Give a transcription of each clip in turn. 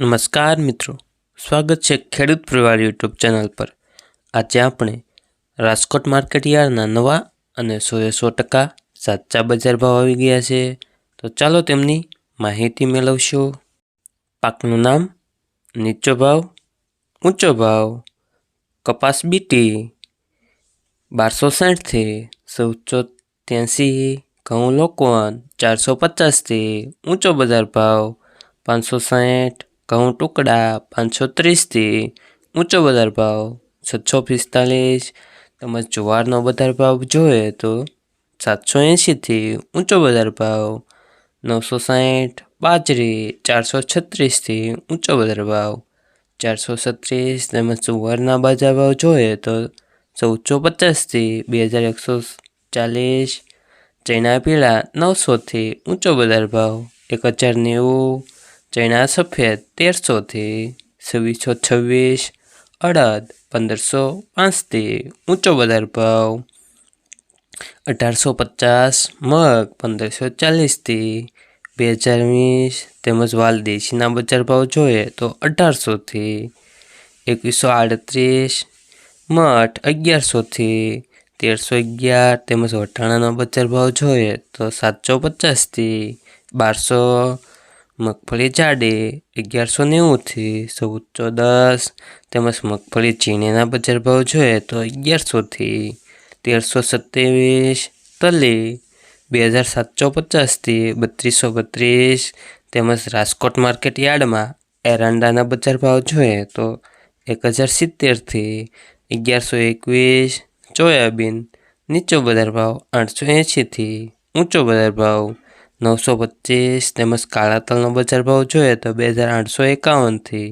નમસ્કાર મિત્રો. સ્વાગત છે ખેડૂત પરિવાર યુટ્યુબ ચેનલ પર. આજે આપણે રાજકોટ માર્કેટ યાર્ડના નવા અને સોએ સો ટકા સાચા બજાર ભાવ આવી ગયા છે. તો ચાલો તેમની માહિતી મેળવશો. પાકનું નામ, નીચો ભાવ, ઊંચો ભાવ, કપાસ બીટી, બારસો સાઠથી ચૌદસો ત્યાંસી, ઘઉં લોકોન ચારસો પચાસથી ઊંચો બજાર ભાવ, પાંચસો સાઠ ઘઉં ટુકડા પાંચસો ત્રીસથી ઊંચો બજાર ભાવ છસો પિસ્તાલીસ. તેમજ જુવારનો બજાર ભાવ જોઈએ તો સાતસો એંશીથી ઊંચો બજાર ભાવ નવસો સાઠ બાજરી ચારસો છત્રીસથી ઊંચો બજાર ભાવ ચારસો છત્રીસ. તેમજ જુવારના બજાર ભાવ જોઈએ તો ચૌદસો પચાસથી બે હજાર એકસો ચાલીસ. ચૈના પીળા નવસોથી ઊંચો બજાર ભાવ એક હજાર નેવું. ચૈના સફેદ તેરસોથી છવ્વીસો છવ્વીસ, અડદ પંદરસો પાંચથી ઊંચો બજાર ભાવ અઢારસો પચાસ, મગ પંદરસો ચાલીસથી બે હજાર વીસ તેમજ વાલદેશીના બજાર ભાવ જોઈએ તો અઢારસોથી એકવીસો આડત્રીસ, મઠ અગિયારસોથી તેરસો અગિયાર તેમજ વટાણાનો બજાર ભાવ જોઈએ તો સાતસો પચાસથી બારસો મગફળી જાડે, અગિયારસો નેવુંથી ચૌદસો દસ, તેમજ મગફળી ચીણીના બજાર ભાવ જોઈએ તો અગિયારસોથી તેરસો સત્યાવીસ, તલી બે હજાર સાતસો પચાસથી બત્રીસો બત્રીસ, તેમજ રાજકોટ માર્કેટ યાર્ડમાં એરંડાના બજાર ભાવ જોઈએ તો એક હજાર સિત્તેરથી અગિયારસો એકવીસ, સોયાબીન નીચો બજાર ભાવ આઠસો એંશીથી ઊંચો બજાર ભાવ નવસો પચીસ તેમજ કાળા તલનો બજાર ભાવ જોઈએ તો બે હજાર આઠસો એકાવનથી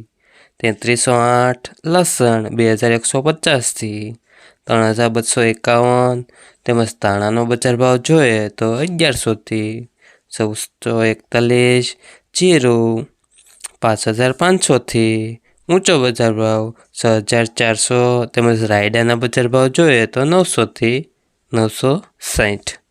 તેત્રીસો આઠ, લસણ બે હજાર એકસો પચાસથી ત્રણ હજાર બસો એકાવન, તેમજ ધાણાનો બજાર ભાવ જોઈએ તો અગિયારસોથી ચૌદસો એકતાલીસ, જીરું પાંચ હજાર પાંચસોથી ઊંચો બજાર ભાવ છ હજાર ચારસો, તેમજ રાયડાના બજાર ભાવ જોઈએ તો નવસોથી નવસો સાઠ.